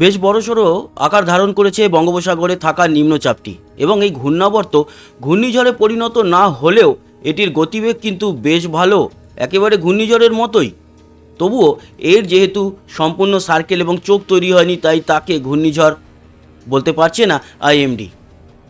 বেশ বড়সড় আকার ধারণ করেছে বঙ্গোপসাগরে থাকা নিম্নচাপটি এবং এই ঘূর্ণাবর্ত ঘূর্ণিঝড়ে পরিণত না হলেও এটির গতিবেগ কিন্তু বেশ ভালো, একেবারে ঘূর্ণিঝড়ের মতোই। তবুও এর যেহেতু সম্পূর্ণ সার্কেল এবং চোখ তৈরি হয়নি, তাই তাকে ঘূর্ণিঝড় বলতে পারছে না আইএমডি।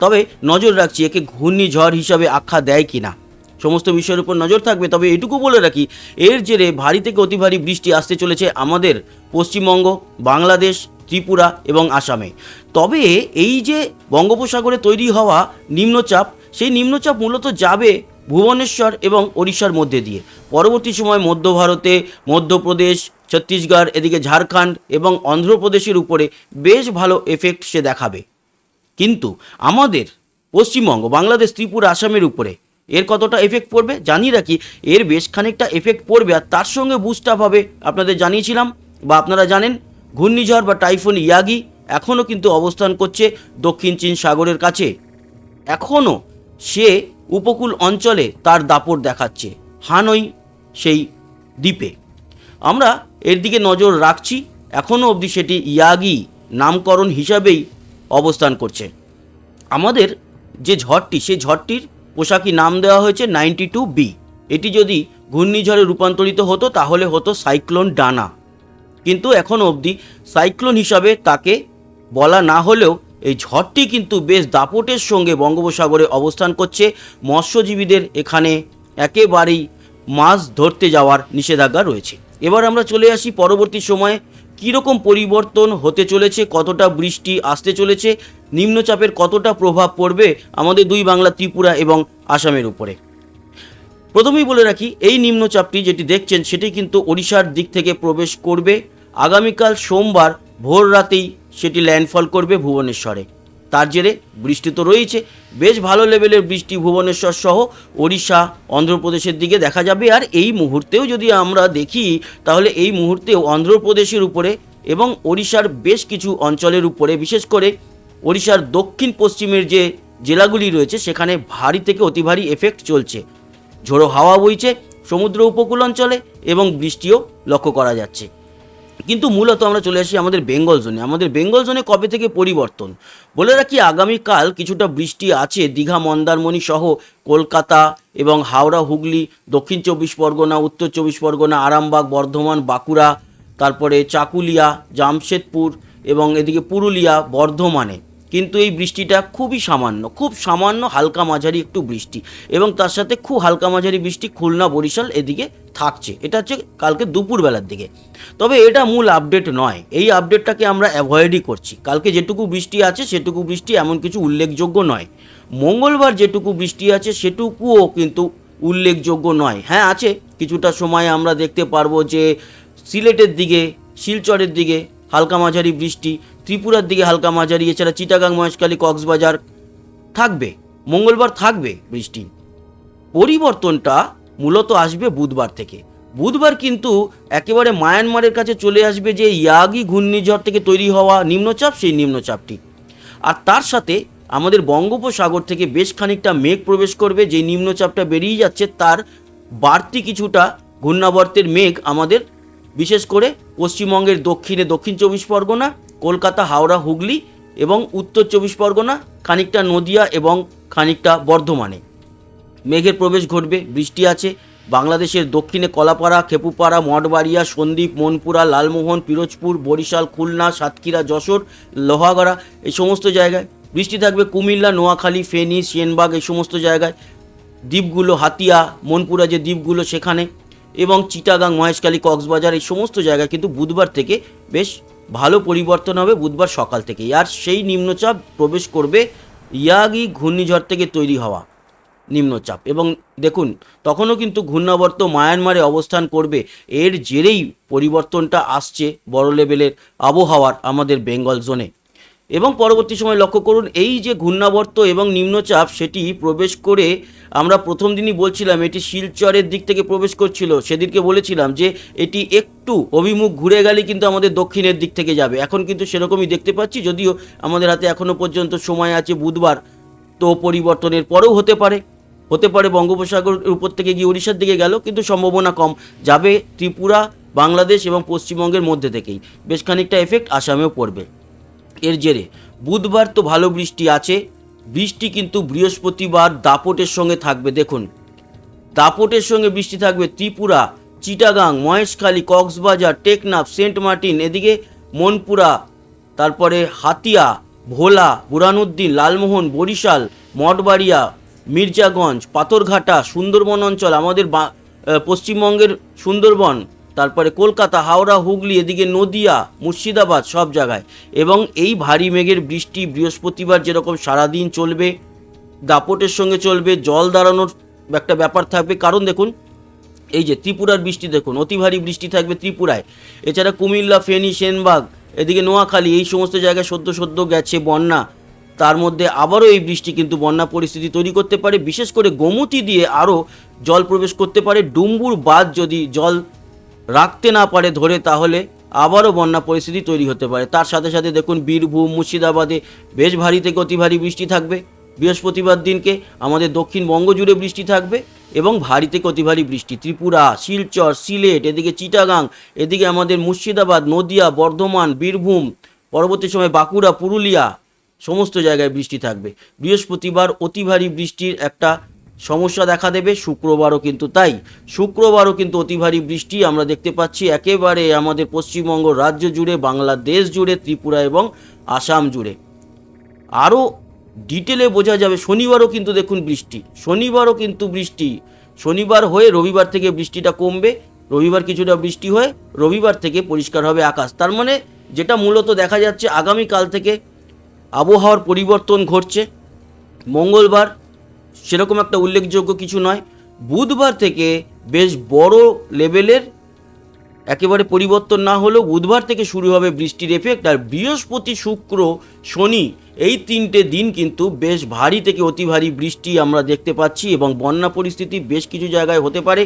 তবে নজর রাখছি একে ঘূর্ণিঝড় হিসাবে আখ্যা দেয় কি না সমস্ত বিষয়ের উপর নজর থাকবে, তবে এটুকু বলে রাখি, এর জেরে ভারী থেকে অতি ভারী বৃষ্টি আসতে চলেছে আমাদের পশ্চিমবঙ্গ, বাংলাদেশ ত্রিপুরা এবং আসামে। তবে এই যে বঙ্গোপসাগরে তৈরি হওয়া নিম্নচাপ, সেই নিম্নচাপ মূলত যাবে ভুবনেশ্বর এবং ওড়িশার মধ্যে দিয়ে। পরবর্তী সময় মধ্য ভারতে, মধ্যপ্রদেশ, ছত্তিশগড়, এদিকে ঝাড়খণ্ড এবং অন্ধ্রপ্রদেশের উপরে বেশ ভালো এফেক্ট সে দেখাবে। কিন্তু আমাদের পশ্চিমবঙ্গ, বাংলাদেশ, ত্রিপুরা, আসামের উপরে এর কতটা এফেক্ট পড়বে জানি রাখি এর বেশ খানিকটা এফেক্ট পড়বে আর তার সঙ্গে বুস্ট আপ হবে আপনাদের জানিয়েছিলাম বা আপনারা জানেন। ঘূর্ণিঝড় বা টাইফুন ইয়াগি এখনও কিন্তু অবস্থান করছে দক্ষিণ চীন সাগরের কাছে। এখনও সে উপকূল অঞ্চলে তার দাপট দেখাচ্ছে, হানই সেই দ্বীপে। আমরা এর দিকে নজর রাখছি, এখনও অবধি সেটি ইয়াগি নামকরণ হিসাবেই অবস্থান করছে। আমাদের যে ঝড়টি সেই ঝড়টির পোশাকি নাম দেওয়া হয়েছে নাইনটি টু বি। এটি যদি ঘূর্ণিঝড়ে রূপান্তরিত হতো, তাহলে হতো সাইক্লোন ডানা। কিন্তু এখন অবধি সাইক্লোন হিসাবে তাকে বলা না হলেও এই ঝড়টি কিন্তু বেশ দাপটের সঙ্গে বঙ্গোপসাগরে অবস্থান করছে। মৎস্যজীবীদের এখানে একেবারেই মাছ ধরতে যাওয়ার নিষেধাজ্ঞা রয়েছে। এবার আমরা চলে আসি পরবর্তী সময়ে। কীরকম পরিবর্তন হতে চলেছে? কতটা বৃষ্টি আসতে চলেছে? নিম্নচাপের কতটা প্রভাব পড়বে আমাদের দুই বাংলা, ত্রিপুরা এবং আসামের উপরে? প্রথমেই বলে রাখি, এই নিম্নচাপটি যেটি দেখছেন সেটি কিন্তু ওড়িশার দিক থেকে প্রবেশ করবে। আগামীকাল সোমবার ভোর রাতেই সেটি ল্যান্ডফল করবে ভুবনেশ্বরে। তার জেরে বৃষ্টি তো রয়েছে, বেশ ভালো লেভেলের বৃষ্টি ভুবনেশ্বর সহ ওড়িশা, অন্ধ্রপ্রদেশের দিকে দেখা যাবে। আর এই মুহূর্তেও যদি আমরা দেখি, তাহলে এই মুহূর্তেও অন্ধ্রপ্রদেশের উপরে এবং ওড়িশার বেশ কিছু অঞ্চলের উপরে, বিশেষ করে ওড়িশার দক্ষিণ পশ্চিমের যে জেলাগুলি রয়েছে, সেখানে ভারী থেকে অতি ভারী এফেক্ট চলছে। ঝোড়ো হাওয়া বইছে সমুদ্র উপকূল অঞ্চলে এবং বৃষ্টিও লক্ষ্য করা যাচ্ছে। কিন্তু মূলত আমরা চলে আসি আমাদের বেঙ্গল জোনে। আমাদের বেঙ্গল জোনে কবে থেকে পরিবর্তন? বলে রাখি আগামীকাল কিছুটা বৃষ্টি আছে, দীঘা, মন্দারমণি সহ কলকাতা এবং হাওড়া, হুগলি, দক্ষিণ চব্বিশ পরগনা, উত্তর চব্বিশ পরগনা, আরামবাগ, বর্ধমান, বাঁকুড়া, তারপরে চাকুলিয়া, জামশেদপুর এবং এদিকে পুরুলিয়া, বর্ধমানে। কিন্তু এই বৃষ্টিটা খুবই সামান্য, খুব সামান্য হালকা মাঝারি একটু বৃষ্টি এবং তার সাথে খুব হালকা মাঝারি বৃষ্টি খুলনা বরিশাল এদিকে থাকছে। এটা হচ্ছে কালকে দুপুরবেলার দিকে। তবে এটা মূল আপডেট নয়। এই আপডেটটাকে আমরা অ্যাভয়েডই করছি। কালকে যেটুকু বৃষ্টি আছে, সেটুকু বৃষ্টি এমন কিছু উল্লেখযোগ্য নয়। মঙ্গলবার যেটুকু বৃষ্টি আছে, সেটুকুও কিন্তু উল্লেখযোগ্য নয়। হ্যাঁ আছে। কিছুটা সময় আমরা দেখতে পারব যে সিলেটের দিকে, শিলচরের দিকে হালকা মাঝারি বৃষ্টি ত্রিপুরার দিকে হালকা মাঝারি, এছাড়া চিটাগাং, মহেশখালী, কক্সবাজার থাকবে। মঙ্গলবার থাকবে বৃষ্টি। পরিবর্তনটা মূলত আসবে বুধবার থেকে। বুধবার কিন্তু একেবারে মায়ানমারের কাছে চলে আসবে যে ইয়াগি ঘূর্ণিঝড় থেকে তৈরি হওয়া নিম্নচাপ, সেই নিম্নচাপটি। আর তার সাথে আমাদের বঙ্গোপসাগর থেকে বেশ খানিকটা মেঘ প্রবেশ করবে, যে নিম্নচাপটা বেরিয়ে যাচ্ছে, তার বাড়তি কিছুটা ঘূর্ণাবর্তের মেঘ আমাদের, বিশেষ করে পশ্চিমবঙ্গের দক্ষিণে, দক্ষিণ চব্বিশ পরগনা কলকাতা, হাওড়া, হুগলি এবং উত্তর চব্বিশ পরগনা, খানিকটা নদিয়া এবং খানিকটা বর্ধমানে। মেঘের প্রবেশ ঘটবে, বৃষ্টি আছে, বাংলাদেশের দক্ষিণে কলাপাড়া, খেপুপাড়া, মঠবাড়িয়া, সন্দ্বীপ, মনপুরা, লালমোহন, পিরোজপুর, বরিশাল, খুলনা, সাতক্ষীরা, যশোর, লোহাগড়া এই সমস্ত জায়গায়। বৃষ্টি থাকবে কুমিল্লা, নোয়াখালী, ফেনী, সেনবাগ এই সমস্ত জায়গায়। দ্বীপগুলো, হাতিয়া, মনপুরা যে দ্বীপগুলো সেখানে এবং চিটাগাং, মহেশখালী, কক্সবাজার এই সমস্ত জায়গায় কিন্তু বুধবার থেকে বেশ ভালো পরিবর্তন হবে বুধবার সকাল থেকেই। আর সেই নিম্নচাপ প্রবেশ করবে ইয়াগি ঘূর্ণিঝড় থেকে তৈরি হওয়া নিম্নচাপ। এবং দেখুন, তখনও কিন্তু ঘূর্ণাবর্ত মায়ানমারে অবস্থান করবে। এর জেরেই পরিবর্তনটা আসছে বড় লেভেলের আবহাওয়ার আমাদের বেঙ্গল জোনে। এবং পরবর্তী সময় লক্ষ্য করুন, এই যে ঘূর্ণাবর্ত এবং নিম্নচাপ, সেটি প্রবেশ করে আমরা প্রথম দিনই বলছিলাম এটি শিলচরের দিক থেকে প্রবেশ করছিল। সেদিনকে বলেছিলাম যে এটি একটু অভিমুখ ঘুরে গেলে কিন্তু আমাদের দক্ষিণের দিক থেকে যাবে। এখন কিন্তু সেরকমই দেখতে পাচ্ছি, যদিও আমাদের হাতে এখনও পর্যন্ত সময় আছে বুধবার। তো পরিবর্তনের পরেও হতে পারে। হতে পারে বঙ্গোপসাগর উপর থেকে গিয়ে উড়িষ্যার দিকে গেল, কিন্তু সম্ভাবনা কম। যাবে ত্রিপুরা, বাংলাদেশ এবং পশ্চিমবঙ্গের মধ্যে থেকেই। বেশ খানিকটা এফেক্ট আসামেও পড়বে। এর জেরে বুধবার তো ভালো বৃষ্টি আছে। বৃষ্টি কিন্তু বৃহস্পতিবার দাপটের সঙ্গে থাকবে, দেখুন। দাপটের সঙ্গে বৃষ্টি থাকবে ত্রিপুরা, চিটাগাং, মহেশখালী, কক্সবাজার, টেকনাফ, সেন্ট মার্টিন, এদিকে মনপুরা, তারপরে হাতিয়া, ভোলা, বুরানুদ্দিন, লালমোহন, বরিশাল, মঠবাড়িয়া, মির্জাগঞ্জ, পাথরঘাটা, সুন্দরবন অঞ্চল, আমাদের পশ্চিমবঙ্গের সুন্দরবন তারপরে কলকাতা, হাওড়া, হুগলি, এদিকে নদিয়া, মুর্শিদাবাদ সব জায়গায়। এবং এই ভারী মেঘের বৃষ্টি বৃহস্পতিবার যেরকম সারাদিন চলবে, দাপটের সঙ্গে চলবে, জল দাঁড়ানোর একটা ব্যাপার থাকবে। কারণ দেখুন, এই যে ত্রিপুরার বৃষ্টি দেখুন, অতি ভারী বৃষ্টি থাকবে ত্রিপুরায়। এছাড়া কুমিল্লা, ফেনী, সেনবাগ, এদিকে নোয়াখালী, এই সমস্ত জায়গায় সদ্য সদ্য গেছে বন্যা। তার মধ্যে আবারও এই বৃষ্টি কিন্তু বন্যা পরিস্থিতি তৈরি করতে পারে। বিশেষ করে গোমতী দিয়ে আরও জল প্রবেশ করতে পারে। ডুম্বুর বাদ যদি জল রাখতে না পারে ধরে তাহলে আবারও বন্যা পরিস্থিতি তৈরি হতে পারে। তার সাথে সাথে দেখুন বীরভূম, মুর্শিদাবাদে বেশ ভারী থেকে অতি ভারী বৃষ্টি থাকবে। বৃহস্পতিবার দিনকে আমাদের দক্ষিণবঙ্গ জুড়ে বৃষ্টি থাকবে এবং ভারী থেকে অতি ভারী বৃষ্টি। ত্রিপুরা, শিলচর, সিলেট, এদিকে চিটাগাং, এদিকে আমাদের মুর্শিদাবাদ, নদিয়া, বর্ধমান, বীরভূম, পরবর্তী সময় বাঁকুড়া, পুরুলিয়া, সমস্ত জায়গায় বৃষ্টি থাকবে। বৃহস্পতিবার অতি ভারী বৃষ্টির একটা সমস্যা দেখা দেবে, শুক্রবারও কিন্তু তাই। শুক্রবারও কিন্তু অতি ভারী বৃষ্টি আমরা দেখতে পাচ্ছি। একেবারে আমাদের পশ্চিমবঙ্গ রাজ্য জুড়ে, বাংলাদেশ জুড়ে, ত্রিপুরা এবং আসাম জুড়ে। আরও ডিটেলে বোঝা যাবে, শনিবারও কিন্তু দেখুন বৃষ্টি। শনিবারও কিন্তু বৃষ্টি। শনিবার হয়ে রবিবার থেকে বৃষ্টিটা কমবে। রবিবার কিছুটা বৃষ্টি হয়ে রবিবার থেকে পরিষ্কার হবে আকাশ। তার মানে যেটা মূলত দেখা যাচ্ছে, আগামীকাল থেকে আবহাওয়ার পরিবর্তন ঘটছে। মঙ্গলবার সেরকম একটা উল্লেখযোগ্য কিছু নয়। বুধবার থেকে বেশ বড় লেভেলের একেবারে পরিবর্তন না হলেও বুধবার থেকে শুরু হবে বৃষ্টির এফেক্ট আর বৃহস্পতি শুক্র শনি এই তিনটে দিন কিন্তু বেশ ভারী থেকে অতি ভারী বৃষ্টি আমরা দেখতে পাচ্ছি এবং বন্যা পরিস্থিতি বেশ কিছু জায়গায় হতে পারে।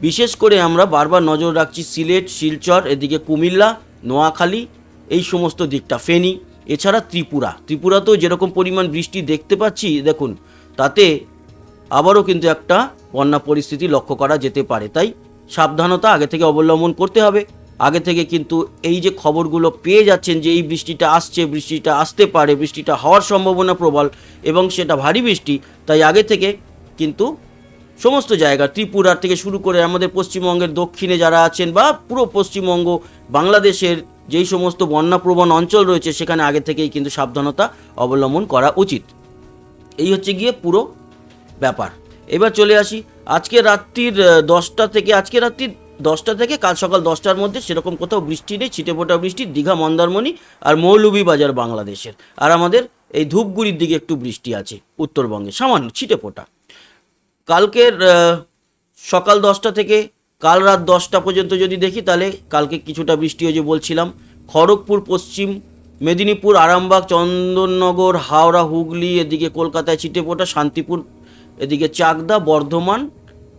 বিশেষ করে আমরা বারবার নজর রাখছি সিলেট, শিলচর, এদিকে কুমিল্লা, নোয়াখালী, এই সমস্ত দিকটা, ফেনী, এছাড়া ত্রিপুরা। ত্রিপুরাতেও যেরকম পরিমাণ বৃষ্টি দেখতে পাচ্ছি, দেখুন তাতে আবারও কিন্তু একটা বন্যা পরিস্থিতি লক্ষ্য করা যেতে পারে। তাই সাবধানতা আগে থেকে অবলম্বন করতে হবে। আগে থেকে কিন্তু এই যে খবরগুলো পেয়ে যাচ্ছেন যে এই বৃষ্টিটা আসছে, বৃষ্টিটা আসতে পারে, বৃষ্টিটা হওয়ার সম্ভাবনা প্রবল এবং সেটা ভারী বৃষ্টি, তাই আগে থেকে কিন্তু সমস্ত জায়গা ত্রিপুরার থেকে শুরু করে আমাদের পশ্চিমবঙ্গের দক্ষিণে যারা আছেন বা পুরো পশ্চিমবঙ্গ, বাংলাদেশের যেই সমস্ত বন্যাপ্রবণ অঞ্চল রয়েছে, সেখানে আগে থেকেই কিন্তু সাবধানতা অবলম্বন করা উচিত। এই হচ্ছে গিয়ে পুরো ব্যাপার। এবার চলে আসি, আজকে রাত্রির দশটা থেকে, আজকে রাত্রির দশটা থেকে কাল সকাল দশটার মধ্যে সেরকম কোথাও বৃষ্টি নেই ছিটে ফোটা বৃষ্টি, দীঘা, মন্দারমণি আর মৌলভীবাজার বাংলাদেশের। আর আমাদের এই ধূপগুড়ির দিকে একটু বৃষ্টি আছে, উত্তরবঙ্গে, সামান্য ছিটে ফোটা কালকের সকাল দশটা থেকে কাল রাত দশটা পর্যন্ত যদি দেখি, তাহলে কালকে কিছুটা বৃষ্টি হয়েছে বলছিলাম। খড়গপুর, পশ্চিম মেদিনীপুর, আরামবাগ, চন্দননগর, হাওড়া, হুগলি, এদিকে কলকাতায় ছিটেফোঁটা, শান্তিপুর, এদিকে চাকদা, বর্ধমান,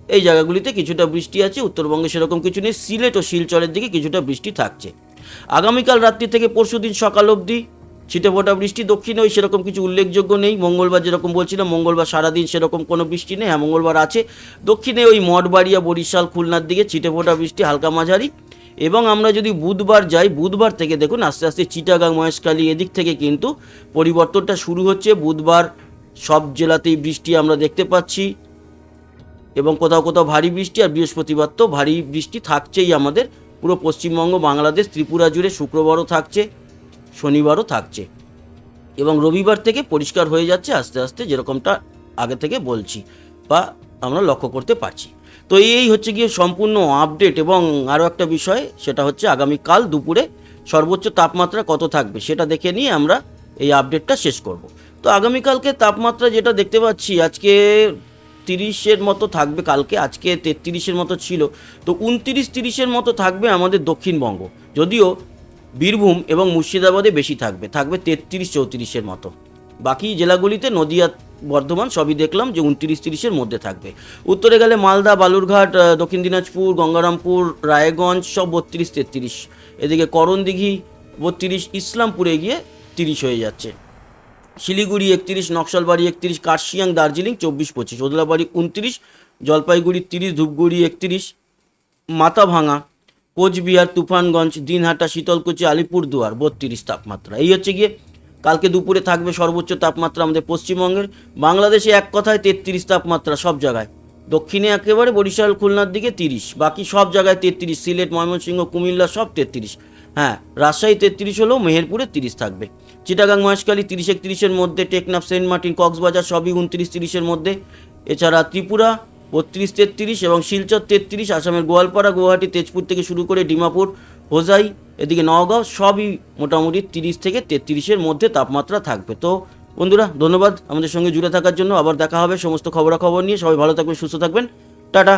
এই জায়গাগুলিতে কিছুটা বৃষ্টি আছে, উত্তরবঙ্গে সেরকম কিছু নেই, সিলেট ও শিলচরের দিকে কিছুটা বৃষ্টি থাকছে। আগামীকাল রাত্রি থেকে পরশুদিন সকাল অবধি ছিটেফোঁটা বৃষ্টি, দক্ষিণে ওই সেরকম কিছু উল্লেখযোগ্য নেই, মঙ্গলবার যেরকম বলছিলাম, মঙ্গলবার সারাদিন সেরকম কোনো বৃষ্টি নেই হ্যাঁ মঙ্গলবার আছে। দক্ষিণে ওই মঠবাড়িয়া, বরিশাল, খুলনার দিকে ছিটেফোঁটা বৃষ্টি, হালকা মাঝারি। এবং আমরা যদি বুধবার যাই, বুধবার থেকে দেখুন, আস্তে আস্তে চিটাগাং, মহেশখালী এদিক থেকে কিন্তু পরিবর্তনটা শুরু হচ্ছে। বুধবার সব জেলাতেই বৃষ্টি আমরা দেখতে পাচ্ছি এবং কোথাও কোথাও ভারী বৃষ্টি আর বৃহস্পতিবার তো ভারী বৃষ্টি থাকছেই আমাদের। পুরো পশ্চিমবঙ্গ, বাংলাদেশ, ত্রিপুরা জুড়ে শুক্রবারও থাকছে, শনিবারও থাকছে এবং রবিবার থেকে পরিষ্কার হয়ে যাচ্ছে আস্তে আস্তে যেরকমটা আগে থেকে বলছি বা আমরা লক্ষ্য করতে পারছি। তো এই হচ্ছে গিয়ে সম্পূর্ণ আপডেট এবং আরও একটা বিষয়, সেটা হচ্ছে আগামীকাল দুপুরে সর্বোচ্চ তাপমাত্রা কত থাকবে, সেটা দেখে নিয়ে আমরা এই আপডেটটা শেষ করব। তো আগামীকালকে তাপমাত্রা যেটা দেখতে পাচ্ছি, আজকে তিরিশের মতো থাকবে কালকে, আজকে তেত্রিশের মতো ছিল। তো উনতিরিশ তিরিশের মতো থাকবে আমাদের দক্ষিণবঙ্গ, যদিও বীরভূম এবং মুর্শিদাবাদে বেশি থাকবে থাকবে তেত্রিশ চৌত্রিশের মতো। বাকি জেলাগুলিতে নদিয়া বর্ধমান সবই দেখলাম যে উনত্রিশ তিরিশের মধ্যে থাকবে। উত্তরে গেলে মালদা, বালুরঘাট দক্ষিণ দিনাজপুর, গঙ্গারামপুর, রায়গঞ্জ, সব বত্রিশ তেত্রিশ। এদিকে করণদিঘি বত্রিশ, ইসলামপুরে গিয়ে তিরিশ হয়ে যাচ্ছে। শিলিগুড়ি একত্রিশ, নকশালবাড়ি একত্রিশ, কার্শিয়াং, দার্জিলিং চব্বিশ, পঁচিশ, ওদলাবাড়ি উনত্রিশ, জলপাইগুড়ি তিরিশ, ধূপগুড়ি একত্রিশ মাথাভাঙা কোচবিহার, তুফানগঞ্জ, দিনহাটা, শীতলকুচি, আলিপুরদুয়ার, বত্রিশ তাপমাত্রা। এই হচ্ছে গিয়ে কালকে দুপুরে থাকবে সর্বোচ্চ তাপমাত্রা আমাদের পশ্চিমবঙ্গের। বাংলাদেশে এক কথায় তেত্রিশ তাপমাত্রা সব জায়গায়। দক্ষিণে একেবারে বরিশাল, খুলনার দিকে তিরিশ। বাকি সব জায়গায় তেত্রিশ। সিলেট, ময়মনসিংহ, কুমিল্লা সব তেত্রিশ। হ্যাঁ রাজশাহী তেত্রিশ হলেও মেহেরপুরে তিরিশ থাকবে। চিটাগাং, মহেশখালী তিরিশ, একত্রিশের মধ্যে টেকনাফ, সেন্ট মার্টিন, কক্সবাজার সবই উনত্রিশ, তিরিশের মধ্যে। এছাড়া ত্রিপুরা বত্রিশ, তেত্রিশ এবং শিলচর তেত্রিশ, আসামের গোয়ালপাড়া, গুয়াহাটি, তেজপুর থেকে শুরু করে ডিমাপুর, হোজাই এদিকে নওগাঁও সবই মোটামুটি তিরিশ থেকে তেত্রিশের মধ্যে তাপমাত্রা থাকবে। তো বন্ধুরা, ধন্যবাদ আমাদের সঙ্গে জুড়ে থাকার জন্য। আবার দেখা হবে সমস্ত খবরাখবর নিয়ে। সবাই ভালো থাকবেন, সুস্থ থাকবেন। টাটা।